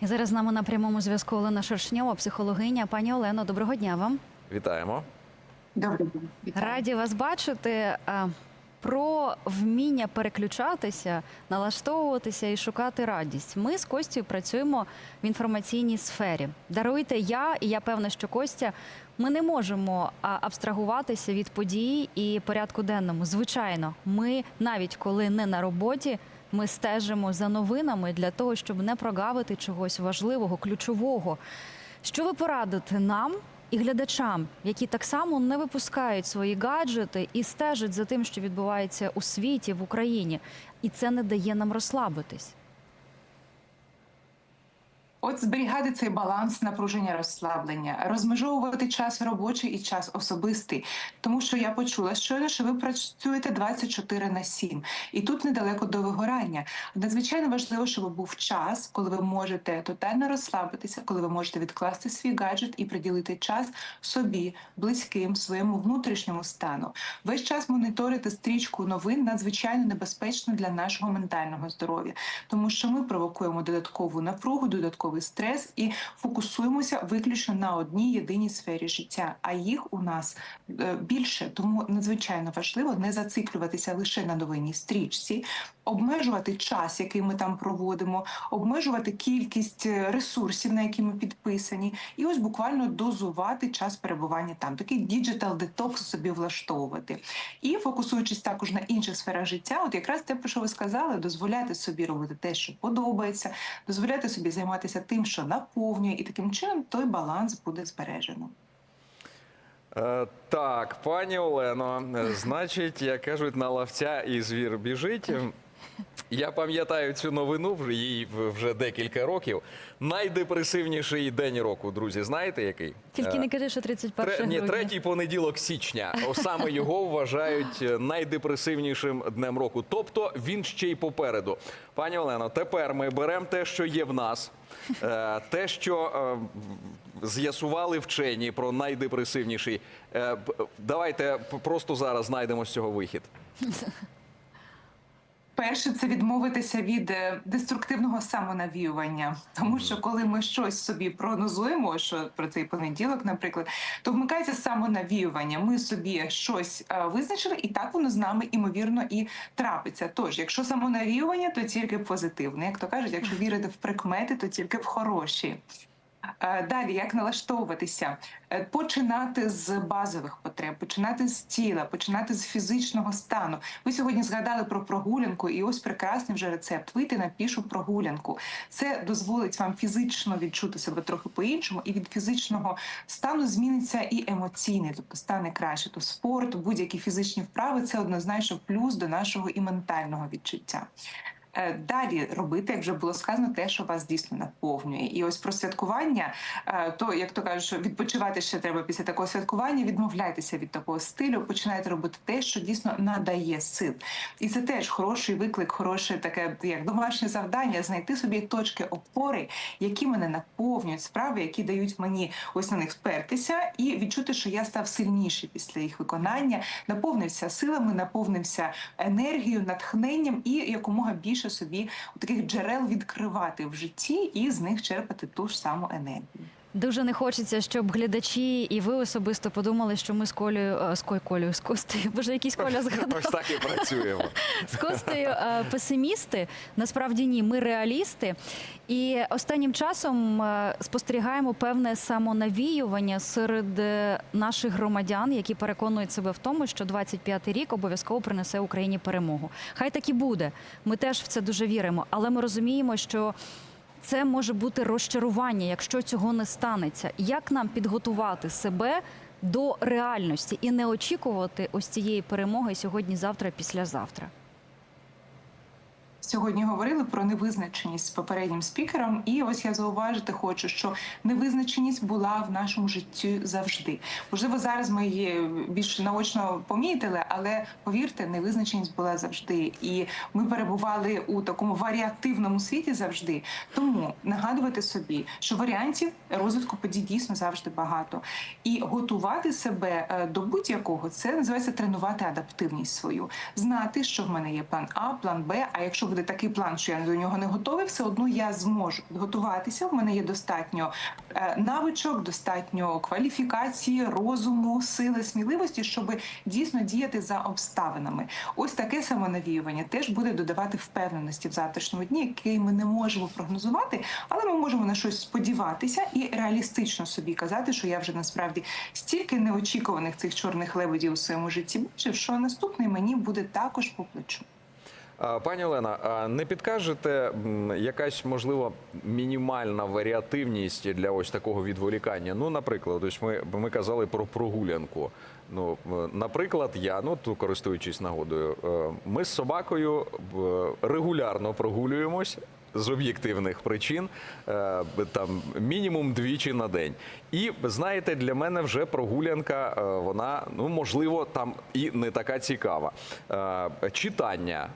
І зараз з нами на прямому зв'язку Олена Шершньова, психологиня. Пані Олено, доброго дня вам. Вітаємо. День. Вітаю. Раді вас бачити. Про вміння переключатися, налаштовуватися і шукати радість. Ми з Костю працюємо в інформаційній сфері. Даруйте я, і я певна, що Костя. Ми не можемо абстрагуватися від подій і порядку денному. Звичайно, ми навіть коли не на роботі, ми стежимо за новинами для того, щоб не прогавити чогось важливого, ключового. Що ви порадите нам і глядачам, які так само не випускають свої гаджети і стежать за тим, що відбувається у світі в Україні, і це не дає нам розслабитись? От зберігати цей баланс напруження розслаблення, розмежовувати час робочий і час особистий. Тому що я почула щойно, що ви працюєте 24 на 7. І тут недалеко до вигорання. Надзвичайно важливо, щоб був час, коли ви можете тотально розслабитися, коли ви можете відкласти свій гаджет і приділити час собі, близьким, своєму внутрішньому стану. Весь час моніторити стрічку новин надзвичайно небезпечно для нашого ментального здоров'я, тому що ми провокуємо додаткову напругу, додатковий стрес і фокусуємося виключно на одній єдиній сфері життя. А їх у нас е, більше, тому надзвичайно важливо не зациклюватися лише на новинній стрічці, обмежувати час, який ми там проводимо, обмежувати кількість е, ресурсів, на які ми підписані, і ось буквально дозувати час перебування там. Такий діджитал детокс собі влаштовувати. І фокусуючись також на інших сферах життя, от якраз те, про що ви сказали, дозволяти собі робити те, що подобається, дозволяти собі займатися тим, що наповнює, і таким чином той баланс буде збережено. Е, так, пані Олено, е, значить, як кажуть, на ловця і звір біжить. Я пам'ятаю цю новину, вже їй вже декілька років. Найдепресивніший день року, друзі, знаєте який? Тільки Е, не кажи, що 31 Тре, ні, третій понеділок січня. Саме його вважають е, найдепресивнішим днем року. Тобто він ще й попереду. Пані Олено, тепер ми беремо те, що є в нас, е, те, що з'ясували вчені про найдепресивніший. Давайте просто зараз знайдемо з цього вихід. Перше, це відмовитися від е, деструктивного самонавіювання, тому що коли ми щось собі прогнозуємо, що про цей понеділок, наприклад, то вмикається самонавіювання. Ми собі щось е, визначили, і так воно з нами імовірно і трапиться. Тож, якщо самонавіювання, то тільки позитивне. Як то кажуть, якщо вірити в прикмети, то тільки в хороші. Е, Далі, як налаштовуватися, Е, починати з базових потреб, починати з тіла, починати з фізичного стану. Ви сьогодні згадали про прогулянку, і ось прекрасний вже рецепт вийти на пішу прогулянку. Це дозволить вам фізично відчути себе трохи по-іншому, і від фізичного стану зміниться і емоційний, тобто стане краще. То спорт, будь-які фізичні вправи це однозначно плюс до нашого і ментального відчуття. Е, Далі робити, як вже було сказано, те, що вас дійсно наповнює. І ось про святкування, е, то як то кажуть, що відпочивати ще треба після такого святкування. Відмовляйтеся від такого стилю, починайте робити те, що дійсно надає сил. І це теж хороший виклик, хороше таке як домашнє завдання знайти собі точки опори, які мене наповнюють, справи, які дають мені ось на них спертися, і відчути, що я став сильніший після їх виконання, наповнився силами, наповнився енергією, натхненням і якомога більше собі таких джерел відкривати в житті і з них черпати ту ж саму енергію. Дуже не хочеться, щоб глядачі і ви особисто подумали, що ми з Колею, е, з Кой- Колею, з Костею, боже, якийсь Коля згадав. Ось так і працюємо. З Костею е, песимісти. Насправді ні, ми реалісти. І останнім часом е, спостерігаємо певне самонавіювання серед наших громадян, які переконують себе в тому, що 25-й рік обов'язково принесе Україні перемогу. Хай так і буде. Ми теж в це дуже віримо, але ми розуміємо, що. Це може бути розчарування, якщо цього не станеться. Як нам підготувати себе до реальності і не очікувати ось цієї перемоги сьогодні, завтра, післязавтра? Сьогодні говорили про невизначеність з попереднім спікером, і ось я зауважити хочу, що невизначеність була в нашому житті завжди. Можливо, зараз ми її більш наочно помітили, але повірте, невизначеність була завжди, і ми перебували у такому варіативному світі завжди. Тому нагадувати собі, що варіантів розвитку подій дійсно завжди багато, і готувати себе е, до будь-якого це називається тренувати адаптивність свою, знати, що в мене є план А, план Б. А якщо буде буде такий план, що я до нього не готовий, все одно я зможу підготуватися. У мене є достатньо е, навичок, достатньо кваліфікації, розуму, сили, сміливості, щоб дійсно діяти за обставинами. Ось таке самонавіювання теж буде додавати впевненості в завтрашньому дні, який ми не можемо прогнозувати, але ми можемо на щось сподіватися і реалістично собі казати, що я вже насправді стільки неочікуваних цих чорних лебедів у своєму житті бачив, що наступний мені буде також по плечу. Пані Олена, а не підкажете якась можливо мінімальна варіативність для ось такого відволікання? Ну, наприклад, ось ми, ми казали про прогулянку. Ну, наприклад, я, ну тут користуючись нагодою, е, ми з собакою е, регулярно прогулюємось. З об'єктивних причин е, там мінімум двічі на день. І знаєте, для мене вже прогулянка, е, вона ну можливо там і не така цікава. Е, Читання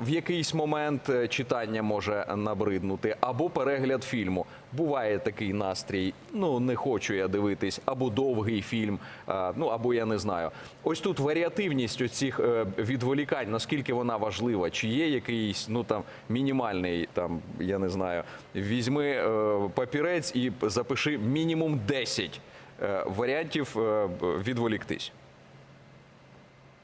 в якийсь момент читання може набриднути, або перегляд фільму. Буває такий настрій. Ну не хочу я дивитись, або довгий фільм, ну або я не знаю. Ось тут варіативність оцих е, відволікань, наскільки вона важлива, чи є якийсь ну там мінімальний, там я не знаю, візьми е, папірець і запиши мінімум 10 е, варіантів відволіктись.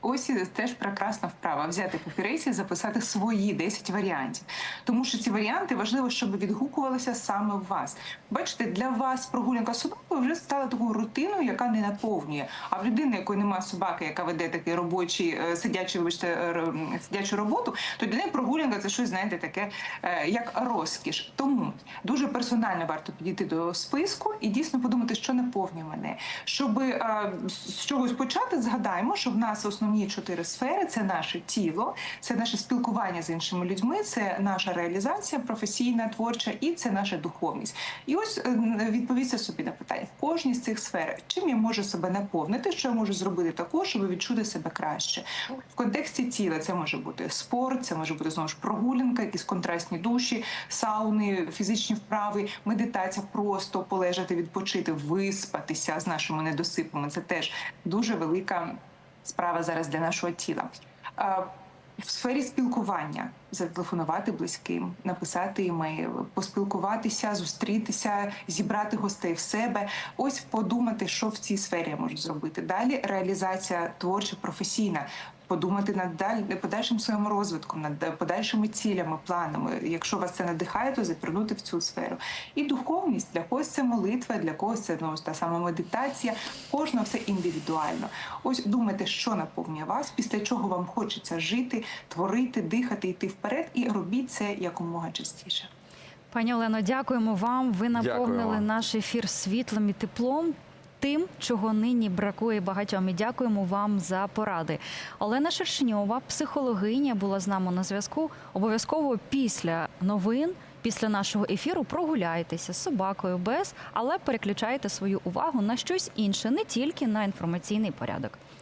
Ось теж прекрасна вправа взяти папірець і записати свої 10 варіантів. Тому що ці варіанти важливо, щоб відгукувалися саме в вас. Бачите, для вас прогулянка собакою вже стала такою рутиною, яка не наповнює. А в людини, якої немає собаки, яка веде такий робочий е, сидячий, вибачте, е, сидячу роботу, то для неї прогулянка це щось, знаєте, таке е, як розкіш. Тому дуже персонально варто підійти до списку і дійсно подумати, що наповнює мене. Щоб з чогось почати, згадаємо, що в нас основні чотири сфери: це наше тіло, це наше спілкування з іншими людьми, це наша реалізація професійна, творча, і це наша духовність. І ось е, відповісти собі на питання в кожній з цих сфер, чим я можу себе наповнити, що я можу зробити також, щоб відчути себе краще. В контексті тіла це може бути спорт, це може бути знову ж прогулянка, якісь контрастні душі, сауни, фізичні вправи, медитація, просто полежати, відпочити, виспатися з нашими недосипами. Це теж дуже велика справа зараз для нашого тіла. В сфері спілкування зателефонувати близьким, написати імейл, поспілкуватися, зустрітися, зібрати гостей в себе. Ось подумати, що в цій сфері я можу зробити. Далі реалізація творча, професійна. Подумати над даль- подальшим своїм розвитком, над подальшими цілями, планами. Якщо вас це надихає, то запірнути в цю сферу. І духовність для когось це молитва, для когось це ну, та сама медитація. Кожного все індивідуально. Ось думайте, що наповнює вас, після чого вам хочеться жити, творити, дихати, йти вперед, і робіть це якомога частіше. Пані Олено, дякуємо вам. Ви наповнили Дякуємо. наш ефір світлом і теплом. Тим, чого нині бракує багатьом, і дякуємо вам за поради. Олена Шершньова, психологиня, була з нами на зв'язку. Обов'язково після новин, після нашого ефіру, прогуляйтеся з собакою без, але переключайте свою увагу на щось інше, не тільки на інформаційний порядок.